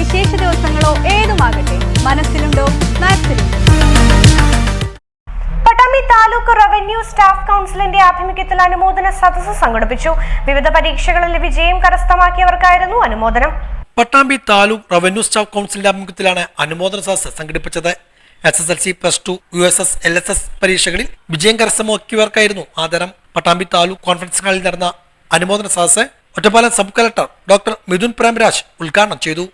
വിശേഷ ദിവസങ്ങളോ ഏതുമാകട്ടെ മനസ്സിലുണ്ടോ പട്ടാമ്പി താലൂക്ക് റവന്യൂ സ്റ്റാഫ് കൗൺസിലിന്റെ ആഭിമുഖ്യത്തിൽ അനുമോദന സദസ് സംഘടിപ്പിച്ചു. വിവിധ പരീക്ഷകളിൽ വിജയം കരസ്ഥമാക്കിയവർക്കായിരുന്നു അനുമോദനം. പട്ടാമ്പി താലൂക്ക് റവന്യൂ സ്റ്റാഫ് കൗൺസിലിന്റെ ആഭിമുഖ്യത്തിലാണ് അനുമോദന സദസ് സംഘടിപ്പിച്ചത്. S S L C plus two U S S L S S പരീക്ഷകളിൽ വിജയം കരസ്ഥമാക്കിയവർക്കായിരുന്നു ആദരം. പട്ടാമ്പി താലൂക്ക് കോൺഫറൻസ് ഹാളിൽ നടന്ന അനുമോദന സദസ് Ottapalam sub collector doctor Mithun Premraj ഉദ്ഘാടനം ചെയ്തു.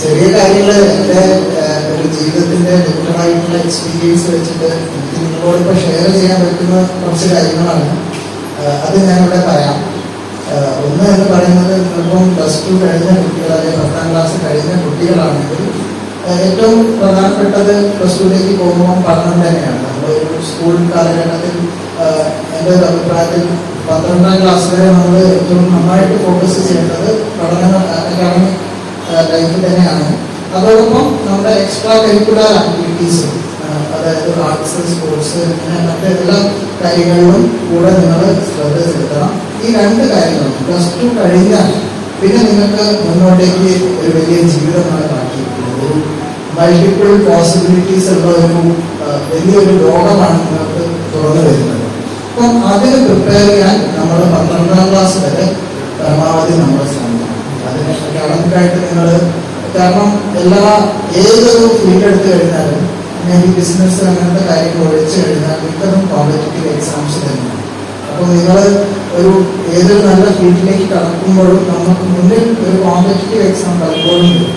ചെറിയ കാര്യങ്ങൾ എന്റെ ഏഹ്, ഒരു ജീവിതത്തിന്റെ ഡിഫറന്റായിട്ടുള്ള എക്സ്പീരിയൻസ് വെച്ചിട്ട് എനിക്ക് ഇപ്പൊ ഷെയർ ചെയ്യാൻ പറ്റുന്ന കുറച്ച് കാര്യങ്ങളാണ്. അത് ഞാനിവിടെ പറയാം. ഒന്ന് എന്ന് പറയുന്നത് നിങ്ങളിപ്പം പ്ലസ് ടു കഴിഞ്ഞ കുട്ടികൾ അല്ലെങ്കിൽ പത്താം ക്ലാസ് കഴിഞ്ഞ കുട്ടികളാണെങ്കിൽ ഏറ്റവും പ്രധാനപ്പെട്ടത് പ്ലസ് ടുവിലേക്ക് പോകുമ്പോൾ പഠനം തന്നെയാണ്. നമ്മൾ ഒരു സ്കൂൾ കാലഘട്ടത്തിൽ എന്റെ ഒരു അഭിപ്രായത്തിൽ പന്ത്രണ്ടാം ക്ലാസ് വരെ നമ്മൾ ഏറ്റവും നന്നായിട്ട് ഫോക്കസ് ചെയ്യേണ്ടത് പഠന അക്കാഡമിക് ലൈഫ് തന്നെയാണ് അതോടൊപ്പം നമ്മുടെ എക്സ്ട്രാ കരിക്കുലർ ആക്ടിവിറ്റീസ് അതായത് ആർട്സ് സ്പോർട്സ് അങ്ങനെ മറ്റെല്ലാ കാര്യങ്ങളിലും കൂടെ നിങ്ങൾ ശ്രദ്ധ ചെലുത്തണം. ഈ രണ്ട് കാര്യങ്ങളും പ്ലസ് ടു കഴിഞ്ഞാൽ പിന്നെ നിങ്ങൾക്ക് മുന്നോട്ടേക്ക് ഒരു വലിയ ജീവിതമാണ് ഒരു മൾട്ടിപ്പിൾ പോസിബിലിറ്റീസ് ഉള്ള ഒരു വലിയൊരു ലോകമാണ് നിങ്ങൾക്ക് തുറന്നു വരുന്നത് അപ്പം അതിന് പ്രിപ്പയർ ചെയ്യാൻ നമ്മൾ പന്ത്രണ്ടാം ക്ലാസ് വരെ പരമാവധി നമ്മൾ ശ്രമിക്കണം. അതിന് നിങ്ങൾ കാരണം എല്ലാ ഏതൊരു ഫീൽഡ് എടുത്തു കഴിഞ്ഞാലും ഈ ബിസിനസ് അങ്ങനത്തെ കാര്യങ്ങൾ ഒഴിച്ചു കഴിഞ്ഞാൽ മിക്കതും കോമ്പറ്റേറ്റീവ് എക്സാംസ് തന്നെയാണ്. അപ്പോൾ നിങ്ങൾ ഒരു ഏതൊരു നല്ല ഫീൽഡിലേക്ക് കടക്കുമ്പോഴും നമുക്ക് മുന്നിൽ ഒരു കോമ്പറ്റേറ്റീവ് എക്സാം പലപ്പോഴും വരും.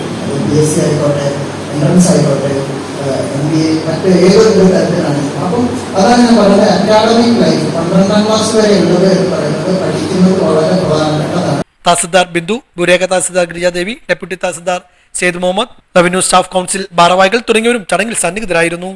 ബി എസ് സി ആയിക്കോട്ടെ എൻട്രൻസ് ആയിക്കോട്ടെ എം ബി എ മറ്റ് ഏതൊരു തരത്തിലാണ് അപ്പം അതാണ് ഞാൻ പറഞ്ഞത് അക്കാഡമിക് ലൈഫ് പന്ത്രണ്ടാം ക്ലാസ് വരെ ഉള്ളത് എന്ന് പറയുന്നത് പഠിക്കുന്നത് വളരെ പ്രധാനപ്പെട്ടതാണ് tahsildar Bindu Bhurekha tahsildar Girijadevi deputy tahsildar Syed Muhammad revenue staff council ഭാരവാഹികൾ തുടങ്ങിയവരും ചടങ്ങിൽ സന്നിഹിതരായിരുന്നു.